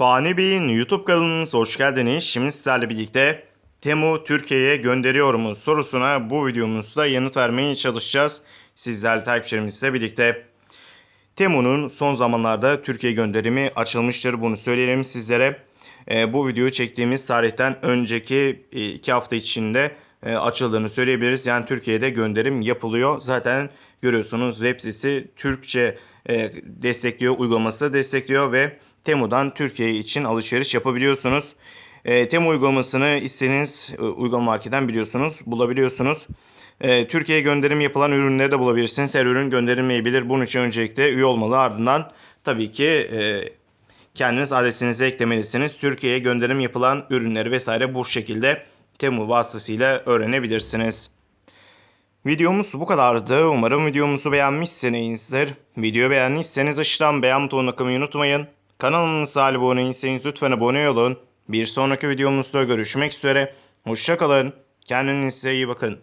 Fani Bey'in YouTube kanalınıza hoş geldiniz. Şimdi sizlerle birlikte Temu Türkiye'ye gönderiyor mu sorusuna bu videomuzda yanıt vermeye çalışacağız. Sizlerle takipçilerimizle birlikte. Temu'nun son zamanlarda Türkiye gönderimi açılmıştır. Bunu söyleyelim sizlere. Ee, bu videoyu çektiğimiz tarihten önceki e, iki hafta içinde e, açıldığını söyleyebiliriz. Yani Türkiye'de gönderim yapılıyor. Zaten görüyorsunuz web sitesi Türkçe e, destekliyor, uygulaması da destekliyor ve Temu'dan Türkiye için alışveriş yapabiliyorsunuz. E, Temu uygulamasını istediğiniz e, marketten biliyorsunuz, bulabiliyorsunuz. E, Türkiye'ye gönderim yapılan ürünleri de bulabilirsiniz. Her ürün gönderilmeyebilir. Bunun için öncelikle üye olmalı. Ardından tabii ki e, kendiniz adresinize eklemelisiniz. Türkiye'ye gönderim yapılan ürünleri vesaire bu şekilde Temu vasıtasıyla öğrenebilirsiniz. Videomuz bu kadardı. Umarım videomuzu beğenmişsinizdir. Videoyu beğendiyseniz aşağıdan beğen butonuna tıklamayı unutmayın. Kanalımıza abone değilseniz lütfen abone olun. Bir sonraki videomuzda görüşmek üzere. Hoşçakalın. Kendinize iyi bakın.